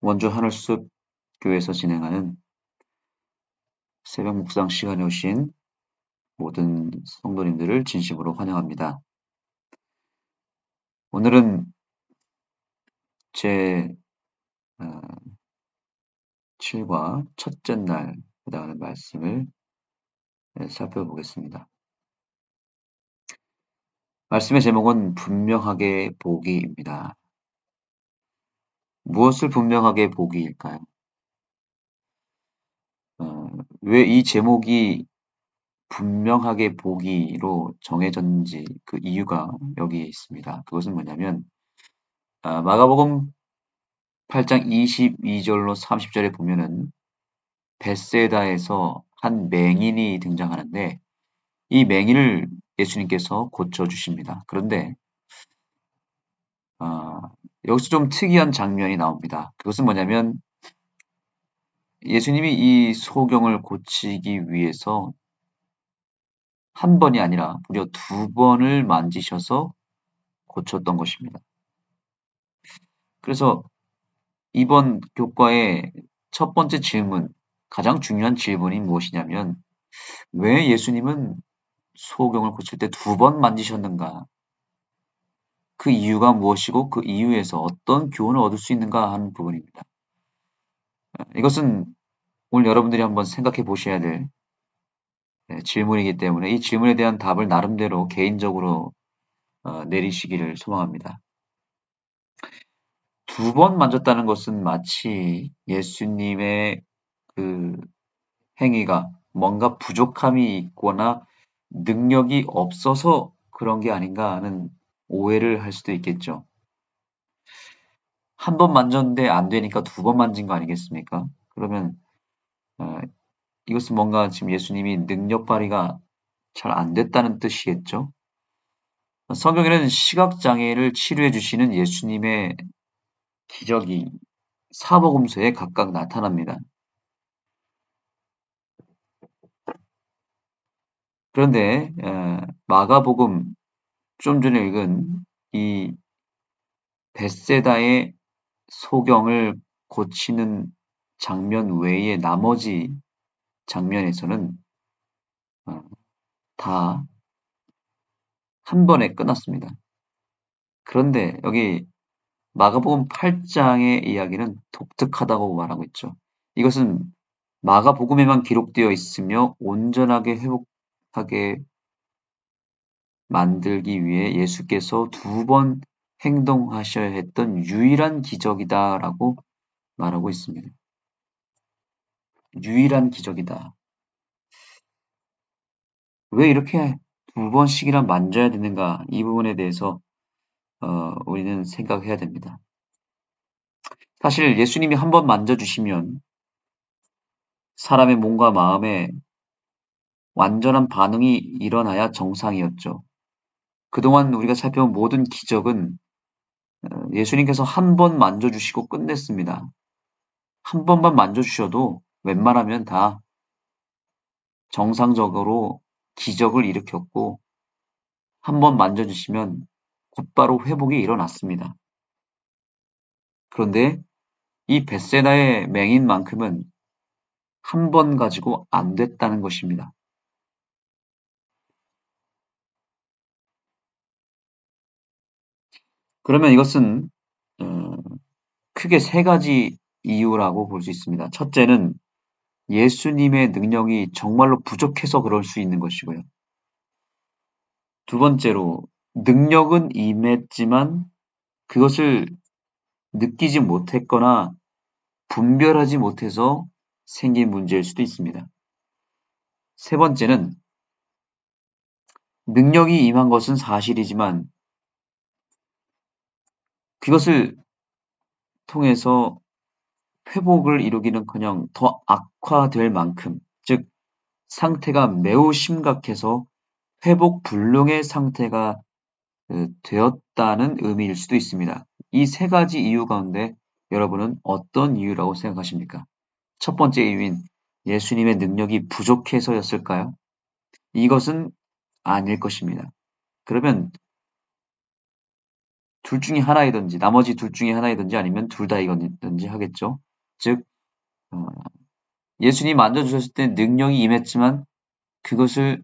원주 하늘숲 교회에서 진행하는 새벽 묵상 시간에 오신 모든 성도님들을 진심으로 환영합니다. 오늘은 제 7과 어, 첫째 날에 해당하는 말씀을 네, 살펴보겠습니다. 말씀의 제목은 분명하게 보기입니다. 무엇을 분명하게 보기일까요? 어, 왜이 제목이 분명하게 보기로 정해졌는지 그 이유가 여기에 있습니다. 그것은 뭐냐면 아, 마가복음 8장 22절로 30절에 보면은 베세다에서 한 맹인이 등장하는데 이 맹인을 예수님께서 고쳐 주십니다. 그런데 아, 여기서 좀 특이한 장면이 나옵니다. 그것은 뭐냐면 예수님이 이 소경을 고치기 위해서 한 번이 아니라 무려 두 번을 만지셔서 고쳤던 것입니다. 그래서 이번 교과의 첫 번째 질문, 가장 중요한 질문이 무엇이냐면 왜 예수님은 소경을 고칠 때 두 번 만지셨는가? 그 이유가 무엇이고 그 이유에서 어떤 교훈을 얻을 수 있는가 하는 부분입니다. 이것은 오늘 여러분들이 한번 생각해 보셔야 될 네, 질문이기 때문에 이 질문에 대한 답을 나름대로 개인적으로 어, 내리시기를 소망합니다. 두 번 만졌다는 것은 마치 예수님의 그 행위가 뭔가 부족함이 있거나 능력이 없어서 그런 게 아닌가 하는 오해를 할 수도 있겠죠. 한 번 만졌는데 안 되니까 두 번 만진 거 아니겠습니까? 그러면 어, 이것은 뭔가 지금 예수님이 능력 발휘가 잘 안 됐다는 뜻이겠죠. 성경에는 시각 장애를 치료해 주시는 예수님의 기적이 사복음서에 각각 나타납니다. 그런데 마가복음 좀 전에 읽은 이 베세다의 소경을 고치는 장면 외에 나머지 장면에서는 어, 다한 번에 끝났습니다. 그런데 여기 마가복음 8장의 이야기는 독특하다고 말하고 있죠. 이것은 마가복음에만 기록되어 있으며 온전하게 회복하게 만들기 위해 예수께서 두 번 행동하셔야 했던 유일한 기적이다라고 말하고 있습니다. 유일한 기적이다. 왜 이렇게 두 번씩이나 만져야 되는가? 이 부분에 대해서 어, 우리는 생각해야 됩니다. 사실 예수님이 한 번 만져주시면 사람의 몸과 마음에 완전한 반응이 일어나야 정상이었죠. 그동안 우리가 살펴본 모든 기적은 어, 예수님께서 한 번 만져주시고 끝냈습니다. 한 번만 만져주셔도 웬만하면 다 정상적으로 기적을 일으켰고 한 번 만져주시면 곧바로 회복이 일어났습니다. 그런데 이 베세다의 맹인만큼은 한 번 가지고 안 됐다는 것입니다. 그러면 이것은 어, 크게 세 가지 이유라고 볼 수 있습니다. 첫째는 예수님의 능력이 정말로 부족해서 그럴 수 있는 것이고요. 두 번째로 능력은 임했지만 그것을 느끼지 못했거나 분별하지 못해서 생긴 문제일 수도 있습니다. 세 번째는 능력이 임한 것은 사실이지만 그것을 통해서 회복을 이루기는커녕 더 악화될 만큼, 즉 상태가 매우 심각해서 회복 불능의 상태가 그, 되었다는 의미일 수도 있습니다. 이 세 가지 이유 가운데 여러분은 어떤 이유라고 생각하십니까? 첫 번째 이유인 예수님의 능력이 부족해서였을까요? 이것은 아닐 것입니다. 그러면 둘 중에 하나이든지 나머지 둘 중에 하나이든지 아니면 둘 다이든지 하겠죠. 즉 어, 예수님 만져주셨을 때 능력이 임했지만 그것을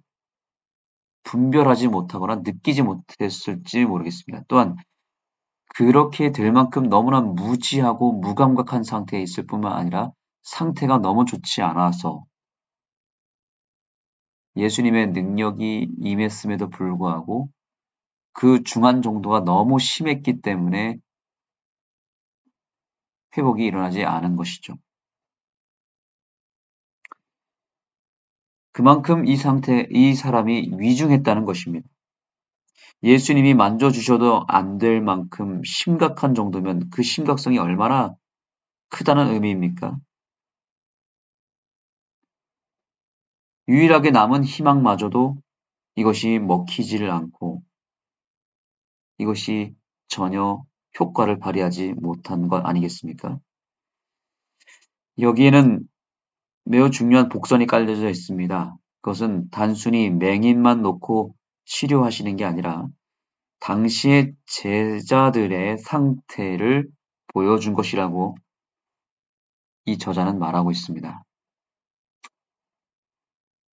분별하지 못하거나 느끼지 못했을지 모르겠습니다. 또한 그렇게 될 만큼 너무나 무지하고 무감각한 상태에 있을 뿐만 아니라 상태가 너무 좋지 않아서 예수님의 능력이 임했음에도 불구하고 그 중한 정도가 너무 심했기 때문에 회복이 일어나지 않은 것이죠. 그만큼 이 상태, 이 사람이 위중했다는 것입니다. 예수님이 만져주셔도 안 될 만큼 심각한 정도면 그 심각성이 얼마나 크다는 의미입니까? 유일하게 남은 희망마저도 이것이 먹히지를 않고 이것이 전혀 효과를 발휘하지 못한 것 아니겠습니까? 여기에는 매우 중요한 복선이 깔려져 있습니다. 그것은 단순히 맹인만 놓고 치료하시는 게 아니라 당시의 제자들의 상태를 보여준 것이라고 이 저자는 말하고 있습니다.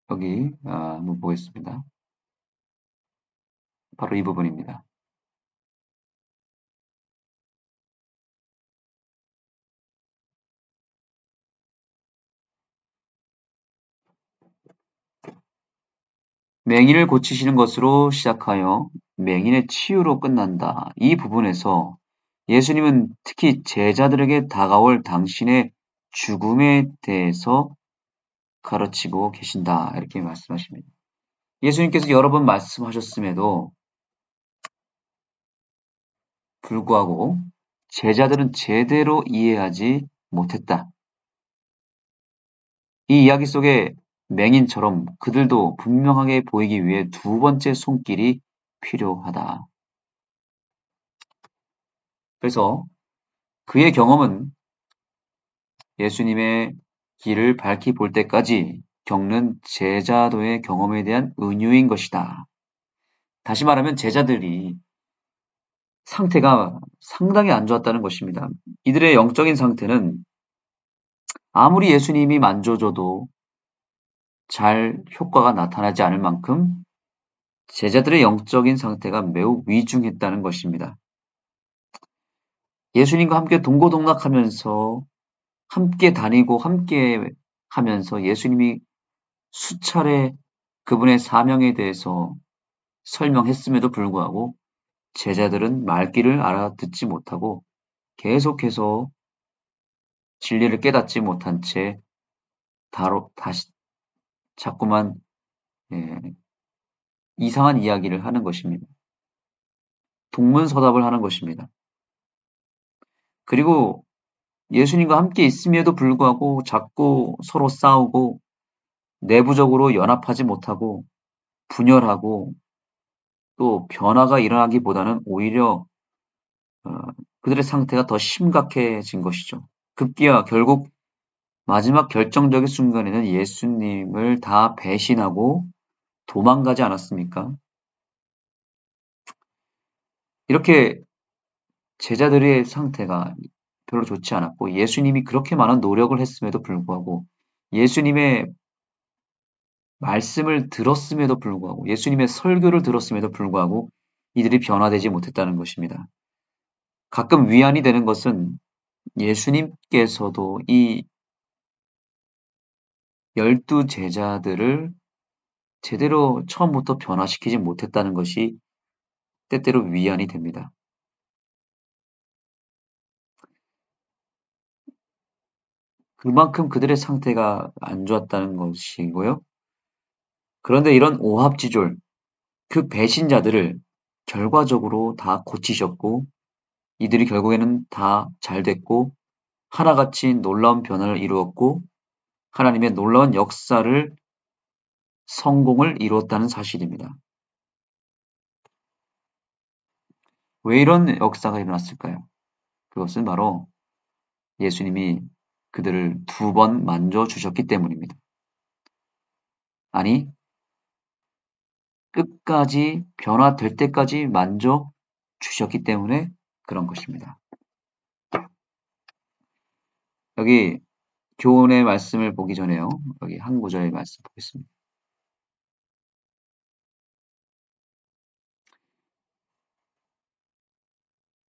여기 아, 한번 보겠습니다. 바로 이 부분입니다. 맹인을 고치시는 것으로 시작하여 맹인의 치유로 끝난다. 이 부분에서 예수님은 특히 제자들에게 다가올 당신의 죽음에 대해서 가르치고 계신다. 이렇게 말씀하십니다. 예수님께서 여러 번 말씀하셨음에도 불구하고 제자들은 제대로 이해하지 못했다. 이 이야기 속에 맹인처럼 그들도 분명하게 보이기 위해 두 번째 손길이 필요하다. 그래서 그의 경험은 예수님의 길을 밝히 볼 때까지 겪는 제자도의 경험에 대한 은유인 것이다. 다시 말하면 제자들이 상태가 상당히 안 좋았다는 것입니다. 이들의 영적인 상태는 아무리 예수님이 만져줘도 잘 효과가 나타나지 않을 만큼 제자들의 영적인 상태가 매우 위중했다는 것입니다. 예수님과 함께 동고동락하면서 함께 다니고 함께 하면서 예수님이 수차례 그분의 사명에 대해서 설명했음에도 불구하고 제자들은 말귀를 알아듣지 못하고 계속해서 진리를 깨닫지 못한 채 다시 자꾸만 예, 이상한 이야기를 하는 것입니다. 동문서답을 하는 것입니다. 그리고 예수님과 함께 있음에도 불구하고 자꾸 서로 싸우고 내부적으로 연합하지 못하고 분열하고 또 변화가 일어나기보다는 오히려 어, 그들의 상태가 더 심각해진 것이죠. 급기야 결국 마지막 결정적인 순간에는 예수님을 다 배신하고 도망가지 않았습니까? 이렇게 제자들의 상태가 별로 좋지 않았고 예수님이 그렇게 많은 노력을 했음에도 불구하고 예수님의 말씀을 들었음에도 불구하고 예수님의 설교를 들었음에도 불구하고 이들이 변화되지 못했다는 것입니다. 가끔 위안이 되는 것은 예수님께서도 이 열두 제자들을 제대로 처음부터 변화시키지 못했다는 것이 때때로 위안이 됩니다. 그만큼 그들의 상태가 안 좋았다는 것이고요. 그런데 이런 오합지졸, 그 배신자들을 결과적으로 다 고치셨고, 이들이 결국에는 다 잘 됐고, 하나같이 놀라운 변화를 이루었고, 하나님의 놀라운 역사를 성공을 이루었다는 사실입니다. 왜 이런 역사가 일어났을까요? 그것은 바로 예수님이 그들을 두 번 만져 주셨기 때문입니다. 아니, 끝까지 변화될 때까지 만져 주셨기 때문에 그런 것입니다. 여기 교훈의 말씀을 보기 전에요. 여기 한 구절의 말씀 보겠습니다.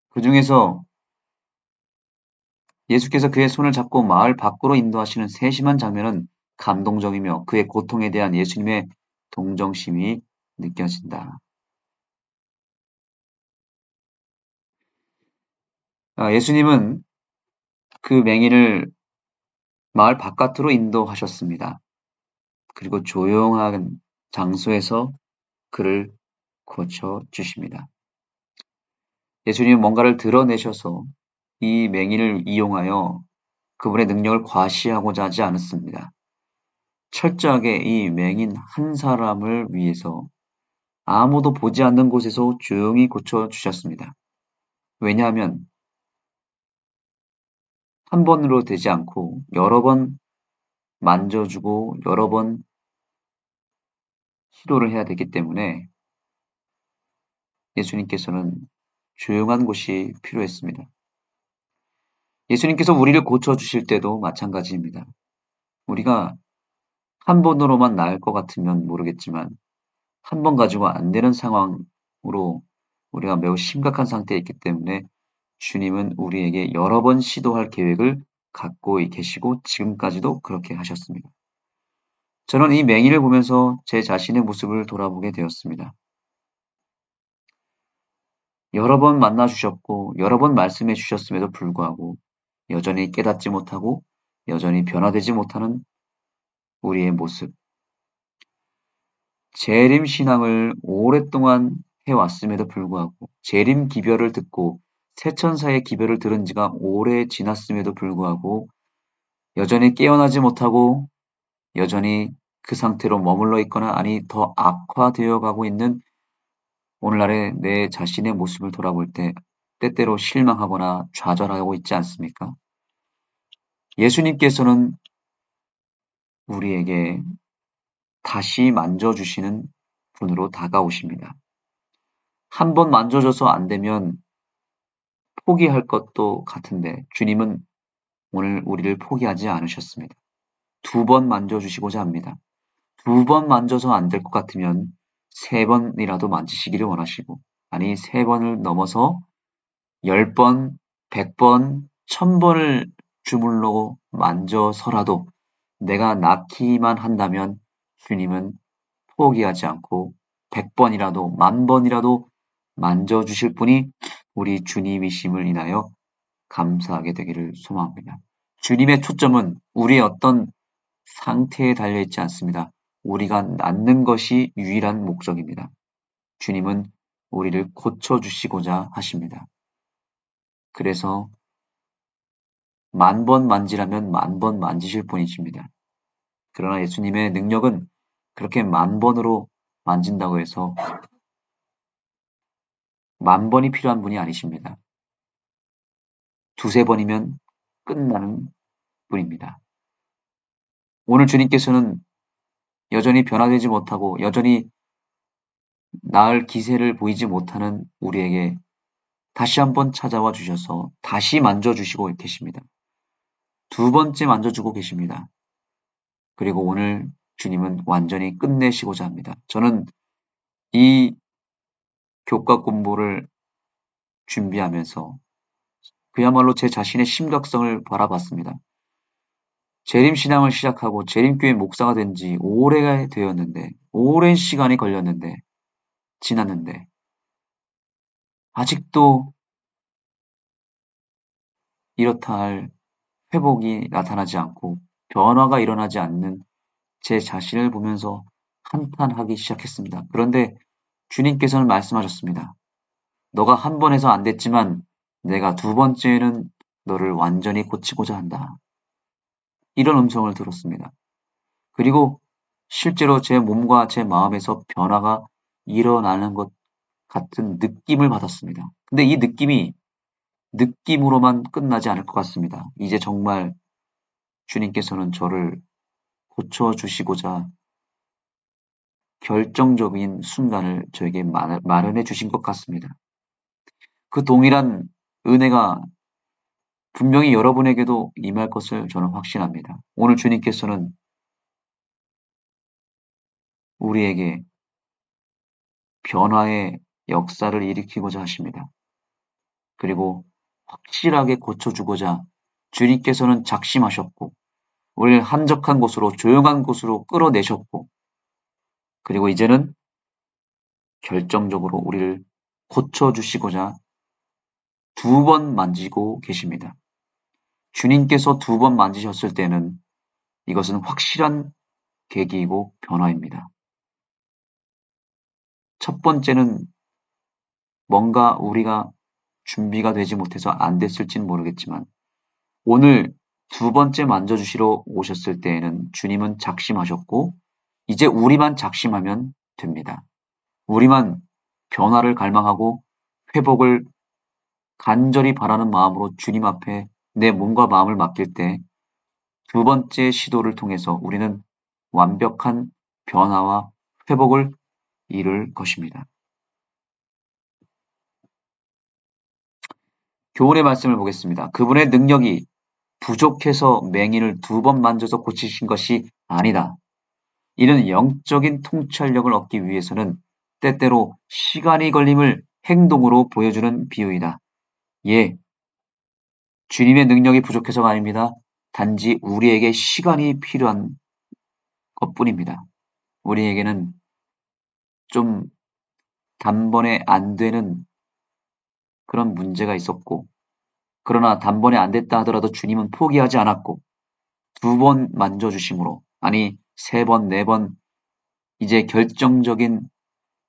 그 중에서 예수께서 그의 손을 잡고 마을 밖으로 인도하시는 세심한 장면은 감동적이며 그의 고통에 대한 예수님의 동정심이 느껴진다. 아, 예수님은 그 맹인을 마을 바깥으로 인도하셨습니다. 그리고 조용한 장소에서 그를 고쳐 주십니다. 예수님은 뭔가를 드러내셔서 이 맹인을 이용하여 그분의 능력을 과시하고자 하지 않았습니다. 철저하게 이 맹인 한 사람을 위해서 아무도 보지 않는 곳에서 조용히 고쳐 주셨습니다. 왜냐하면 한 번으로 되지 않고 여러 번 만져주고 여러 번 시도를 해야 되기 때문에 예수님께서는 조용한 곳이 필요했습니다. 예수님께서 우리를 고쳐주실 때도 마찬가지입니다. 우리가 한 번으로만 나을 것 같으면 모르겠지만 한 번 가지고 안 되는 상황으로 우리가 매우 심각한 상태에 있기 때문에 주님은 우리에게 여러 번 시도할 계획을 갖고 계시고 지금까지도 그렇게 하셨습니다. 저는 이 맹인을 보면서 제 자신의 모습을 돌아보게 되었습니다. 여러 번 만나 주셨고 여러 번 말씀해 주셨음에도 불구하고 여전히 깨닫지 못하고 여전히 변화되지 못하는 우리의 모습. 재림 신앙을 오랫동안 해왔음에도 불구하고 재림 기별을 듣고 새천사의 기별을 들은 지가 오래 지났음에도 불구하고 여전히 깨어나지 못하고 여전히 그 상태로 머물러 있거나 아니 더 악화되어 가고 있는 오늘날의 내 자신의 모습을 돌아볼 때 때때로 실망하거나 좌절하고 있지 않습니까? 예수님께서는 우리에게 다시 만져주시는 분으로 다가오십니다. 한 번 만져줘서 안 되면 포기할 것도 같은데 주님은 오늘 우리를 포기하지 않으셨습니다. 두 번 만져주시고자 합니다. 두 번 만져서 안 될 것 같으면 세 번이라도 만지시기를 원하시고 아니 세 번을 넘어서 열 번, 백 번, 천 번을 주물러 만져서라도 내가 낳기만 한다면 주님은 포기하지 않고 백 번이라도 만 번이라도 만져주실 분이 우리 주님이심을 인하여 감사하게 되기를 소망합니다. 주님의 초점은 우리의 어떤 상태에 달려 있지 않습니다. 우리가 낫는 것이 유일한 목적입니다. 주님은 우리를 고쳐주시고자 하십니다. 그래서 만 번 만지라면 만 번 만지실 분이십니다. 그러나 예수님의 능력은 그렇게 만 번으로 만진다고 해서 만 번이 필요한 분이 아니십니다. 두세 번이면 끝나는 분입니다. 오늘 주님께서는 여전히 변화되지 못하고 여전히 나을 기세를 보이지 못하는 우리에게 다시 한번 찾아와 주셔서 다시 만져주시고 계십니다. 두 번째 만져주고 계십니다. 그리고 오늘 주님은 완전히 끝내시고자 합니다. 저는 이 교과 공부를 준비하면서 그야말로 제 자신의 심각성을 바라봤습니다. 재림신앙을 시작하고 재림교회 목사가 된 지 오래가 되었는데, 오랜 시간이 걸렸는데, 지났는데, 아직도 이렇다 할 회복이 나타나지 않고 변화가 일어나지 않는 제 자신을 보면서 한탄하기 시작했습니다. 그런데 주님께서는 말씀하셨습니다. 너가 한 번에서 안 됐지만 내가 두 번째는 너를 완전히 고치고자 한다. 이런 음성을 들었습니다. 그리고 실제로 제 몸과 제 마음에서 변화가 일어나는 것 같은 느낌을 받았습니다. 근데 이 느낌이 느낌으로만 끝나지 않을 것 같습니다. 이제 정말 주님께서는 저를 고쳐주시고자 결정적인 순간을 저에게 마련해 주신 것 같습니다. 그 동일한 은혜가 분명히 여러분에게도 임할 것을 저는 확신합니다. 오늘 주님께서는 우리에게 변화의 역사를 일으키고자 하십니다. 그리고 확실하게 고쳐주고자 주님께서는 작심하셨고 우리를 한적한 곳으로 조용한 곳으로 끌어내셨고 그리고 이제는 결정적으로 우리를 고쳐주시고자 두 번 만지고 계십니다. 주님께서 두 번 만지셨을 때는 이것은 확실한 계기이고 변화입니다. 첫 번째는 뭔가 우리가 준비가 되지 못해서 안 됐을지는 모르겠지만 오늘 두 번째 만져주시러 오셨을 때에는 주님은 작심하셨고 이제 우리만 작심하면 됩니다. 우리만 변화를 갈망하고 회복을 간절히 바라는 마음으로 주님 앞에 내 몸과 마음을 맡길 때 두 번째 시도를 통해서 우리는 완벽한 변화와 회복을 이룰 것입니다. 교훈의 말씀을 보겠습니다. 그분의 능력이 부족해서 맹인을 두 번 만져서 고치신 것이 아니다. 이는 영적인 통찰력을 얻기 위해서는 때때로 시간이 걸림을 행동으로 보여주는 비유이다. 예, 주님의 능력이 부족해서가 아닙니다. 단지 우리에게 시간이 필요한 것 뿐입니다. 우리에게는 좀 단번에 안 되는 그런 문제가 있었고, 그러나 단번에 안 됐다 하더라도 주님은 포기하지 않았고, 두 번 만져주심으로, 아니, 세 번, 네 번, 이제 결정적인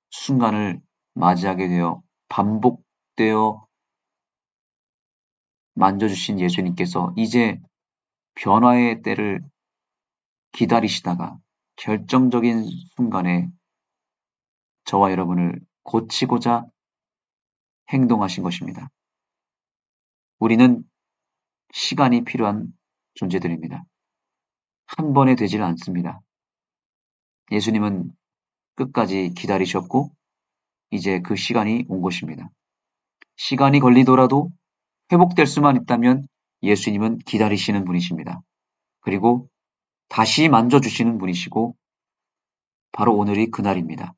순간을 맞이하게 되어 반복되어 만져주신 예수님께서 이제 변화의 때를 기다리시다가 결정적인 순간에 저와 여러분을 고치고자 행동하신 것입니다. 우리는 시간이 필요한 존재들입니다. 한 번에 되지는 않습니다. 예수님은 끝까지 기다리셨고 이제 그 시간이 온 것입니다. 시간이 걸리더라도 회복될 수만 있다면 예수님은 기다리시는 분이십니다. 그리고 다시 만져주시는 분이시고 바로 오늘이 그날입니다.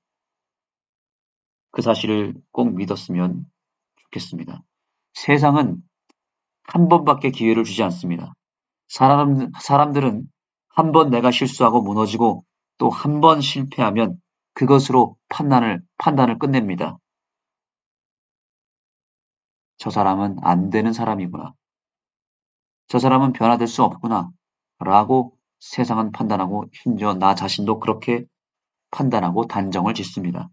그 사실을 꼭 믿었으면 좋겠습니다. 세상은 한 번밖에 기회를 주지 않습니다. 사람, 사람들은 한 번 내가 실수하고 무너지고 또 한 번 실패하면 그것으로 판단을, 판단을 끝냅니다. 저 사람은 안 되는 사람이구나. 저 사람은 변화될 수 없구나. 라고 세상은 판단하고 심지어 나 자신도 그렇게 판단하고 단정을 짓습니다.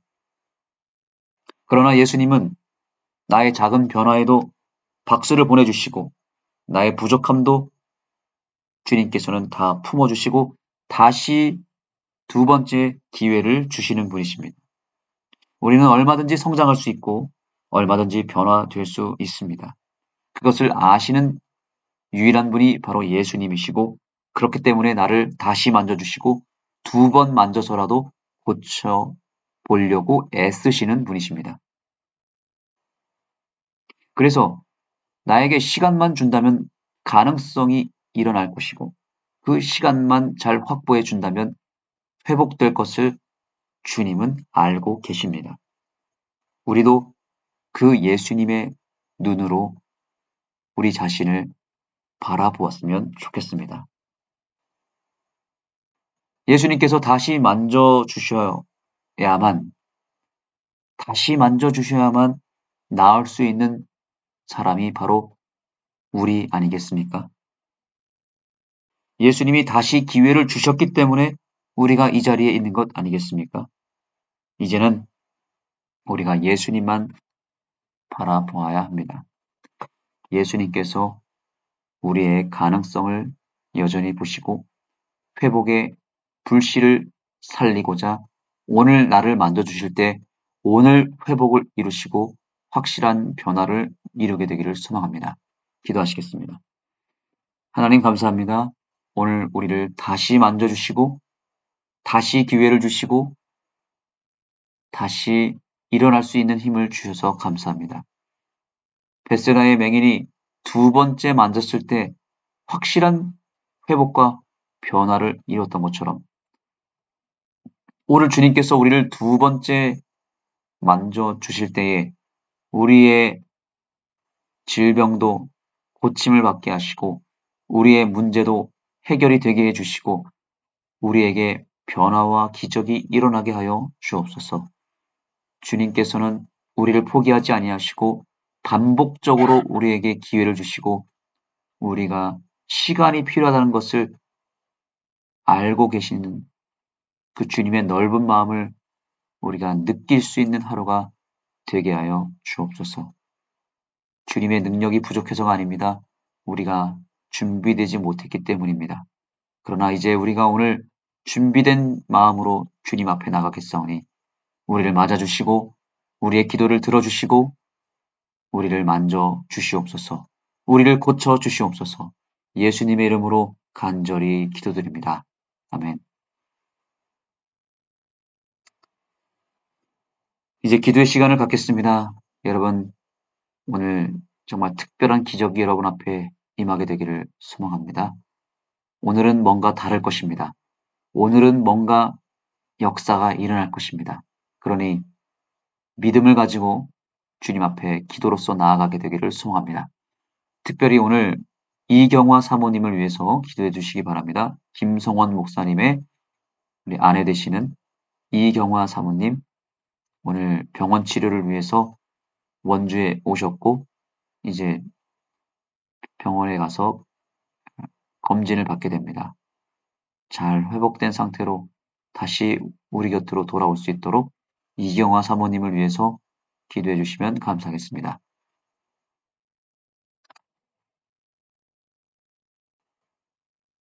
그러나 예수님은 나의 작은 변화에도 박수를 보내주시고 나의 부족함도 주님께서는 다 품어주시고 다시 두 번째 기회를 주시는 분이십니다. 우리는 얼마든지 성장할 수 있고 얼마든지 변화될 수 있습니다. 그것을 아시는 유일한 분이 바로 예수님이시고 그렇기 때문에 나를 다시 만져주시고 두 번 만져서라도 고쳐 보려고 애쓰시는 분이십니다. 그래서 나에게 시간만 준다면 가능성이 일어날 것이고 그 시간만 잘 확보해 준다면 회복될 것을 주님은 알고 계십니다. 우리도 그 예수님의 눈으로 우리 자신을 바라보았으면 좋겠습니다. 예수님께서 다시 만져주셔야만, 다시 만져주셔야만 나을 수 있는 사람이 바로 우리 아니겠습니까? 예수님이 다시 기회를 주셨기 때문에 우리가 이 자리에 있는 것 아니겠습니까? 이제는 우리가 예수님만 바라보아야 합니다. 예수님께서 우리의 가능성을 여전히 보시고 회복의 불씨를 살리고자 오늘 나를 만져주실 때 오늘 회복을 이루시고 확실한 변화를 이루게 되기를 소망합니다. 기도하시겠습니다. 하나님 감사합니다. 오늘 우리를 다시 만져주시고 다시 기회를 주시고 다시 일어날 수 있는 힘을 주셔서 감사합니다. 베세다의 맹인이 두 번째 만졌을 때 확실한 회복과 변화를 이뤘던 것처럼 오늘 주님께서 우리를 두 번째 만져 주실 때에 우리의 질병도 고침을 받게 하시고 우리의 문제도 해결이 되게 해주시고 우리에게 변화와 기적이 일어나게 하여 주옵소서. 주님께서는 우리를 포기하지 아니하시고 반복적으로 우리에게 기회를 주시고 우리가 시간이 필요하다는 것을 알고 계시는 그 주님의 넓은 마음을 우리가 느낄 수 있는 하루가 되게 하여 주옵소서. 주님의 능력이 부족해서가 아닙니다. 우리가 준비되지 못했기 때문입니다. 그러나 이제 우리가 오늘 준비된 마음으로 주님 앞에 나가겠사오니 우리를 맞아주시고 우리의 기도를 들어주시고 우리를 만져 주시옵소서. 우리를 고쳐 주시옵소서. 예수님의 이름으로 간절히 기도드립니다. 아멘. 이제 기도의 시간을 갖겠습니다. 여러분, 오늘 정말 특별한 기적이 여러분 앞에 임하게 되기를 소망합니다. 오늘은 뭔가 다를 것입니다. 오늘은 뭔가 역사가 일어날 것입니다. 그러니 믿음을 가지고 주님 앞에 기도로서 나아가게 되기를 소망합니다. 특별히 오늘 이경화 사모님을 위해서 기도해 주시기 바랍니다. 김성원 목사님의 우리 아내 되시는 이경화 사모님 오늘 병원 치료를 위해서 원주에 오셨고 이제 병원에 가서 검진을 받게 됩니다. 잘 회복된 상태로 다시 우리 곁으로 돌아올 수 있도록 이경화 사모님을 위해서 기도해 주시면 감사하겠습니다.